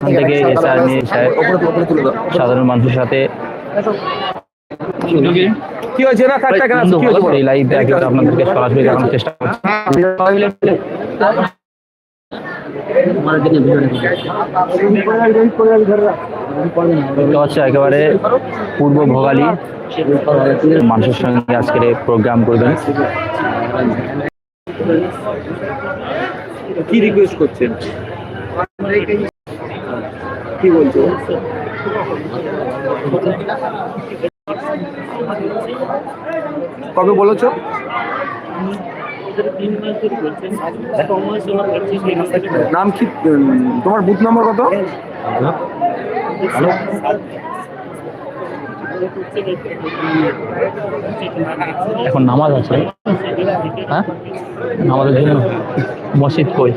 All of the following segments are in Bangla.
এখান থেকে এসআর নিয়ে সাহেব সাধারণ মানুষের সাথে কি হয়েছে না? থাকতে কেন কি হয়েছে? এই লাইভ একেবারে আপনাদেরকে সরাসরি দেখানোর চেষ্টা করছি। হচ্ছে একেবারে পূর্ব ভোগালী। মানুষের সঙ্গে আজকের প্রোগ্রাম করবেন। কি রিকোয়েস্ট করছেন? কি বলছো? কবে বলেছ? নাম কি? তোমার বুথ নম্বর কত? এখন নামাজ আছে। হ্যাঁ? নামাজের জন্য মসজিদ কই?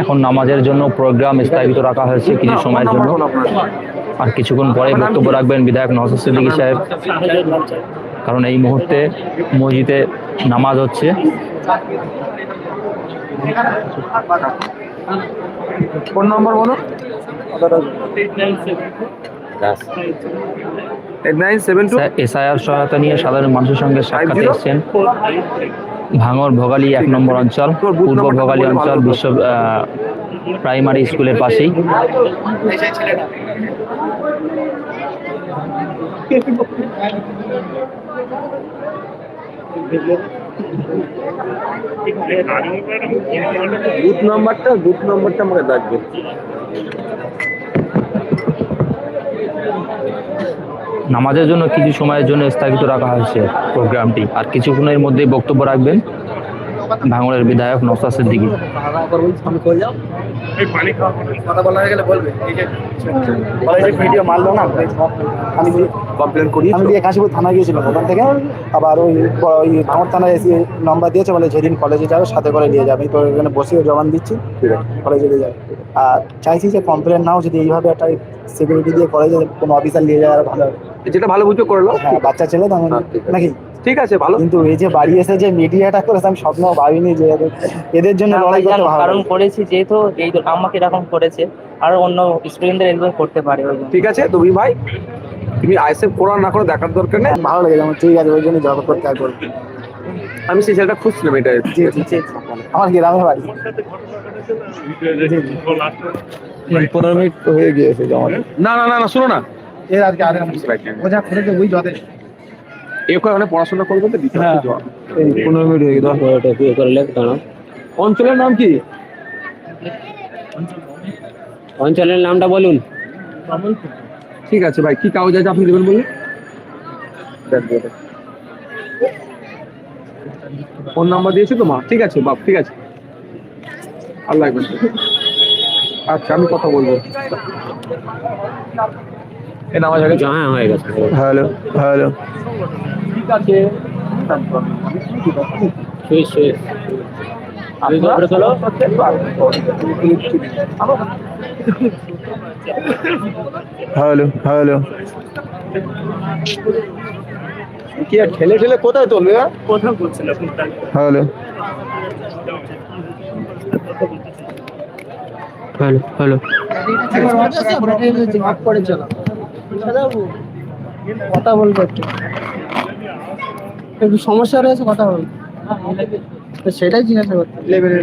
এখন নামাজের জন্য প্রোগ্রাম স্থগিত রাখা হয়েছে কিছু সময়ের জন্য। আর কিছুক্ষণ পরে বক্তব্য রাখবেন বিধায়ক নওসাদ সিদ্দিকী সাহেব। কারণ এই মুহূর্তে মসজিদে নামাজ হচ্ছে। ফোন নম্বর বলো এসআইআর সহায়তা নিয়ে সাধারণ মানুষের সঙ্গে সাক্ষাৎ 50? এসেছেন। ভাঙর ভোগালী এক নম্বর অঞ্চল, পূর্ব ভোগালী অঞ্চল, বিশ্ব প্রাইমারি স্কুলের পাশেই। বুথ নাম্বারটা বুথ নাম্বারটা আমাকে ডাকবে নামাজের জন্য কিছু সময়ের জন্য স্থগিত রাখা হয়েছে প্রোগ্রামটি। আর কিছুক্ষণের মধ্যেই বক্তব্য রাখবেন ভাঙড়ের বিধায়ক নওসাদ সিদ্দিকী। কথা বলা গেলে বলবে না আমি কমপ্লেন করি আমি গিয়েছিলাম ওখান থেকে। আবার ওই ওই থানায় নাম্বার দিয়েছে, বলে যেদিন কলেজে যাবে সাথে করে নিয়ে জবান দিচ্ছি। কলেজে আর চাইছি যে কমপ্লেন নাও যদি এইভাবে সিকিউরিটি দিয়ে কলেজে কোনো অফিসার নিয়ে আর ভালো। যেটা ভালো বুঝো করল হ্যাঁ বাচ্চা ছেলে তো আমি- হ্যাঁ। নাকি? ঠিক আছে ভালো। কিন্তু এই যে বাড়ি এসে যে মিডিয়াটা করেছে আমি স্বপ্ন ভাবিনি যে এদের- জন্য লড়াই করতে হবে। কারণ করেছি যেহেতু এই তো আমাকে এরকম করেছে আর অন্য স্টুডেন্টদের এরকম করতে পারে ওই ঠিক আছে তুমি ভাই তুমি আইসেফ করো আর না করো দেখার দরকার নেই। ভালো লেগে যেমন ঠিক আছে ওই জন্য জব করতে আর করব আমি সেই ছেলেটা খুঁজছিলাম এটা। আমার গ্রামের বাড়ি? পনেরো মিনিট হয়ে গিয়েছে জমা। না না না না শোনো না। এর আজকে আরে বোঝা খুঁজে ওই জলে এ ওখানে পড়াশোনা করবে তো দিতে জবাব। পনেরো মিনিট হয়ে গেছে অঞ্চলের নাম কি? অঞ্চলের নামটা বলুন। ঠিক আছে ভাই কি কাগজ আছে আপনি দেবেন বলুন? ফোন নাম্বার দিয়েছি তো মা ঠিক আছে বাপ ঠিক আছে। লাগবে আচ্ছা আমি কথা বলব। এ নামাজ হয়ে গেছে? হ্যাঁ হয়ে গেছে হ্যালো হ্যালো ঠিক আছে আমি চলো। হ্যালো হ্যালো কি আর ঠেলে ঠেলে কোথায় তুলবে হ্যাঁ? হ্যালো হ্যালো হ্যালো কথা বলব একটু। একটু সমস্যা রয়েছে কথা বলব সেটাই জিজ্ঞাসা করতে লেভেলের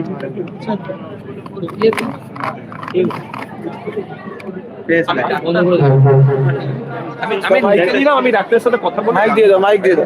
আমি আমি লিখে আমি ডাক্তারের সাথে কথা বলি মাইক দিয়ে দাও মাইক দিয়ে দাও।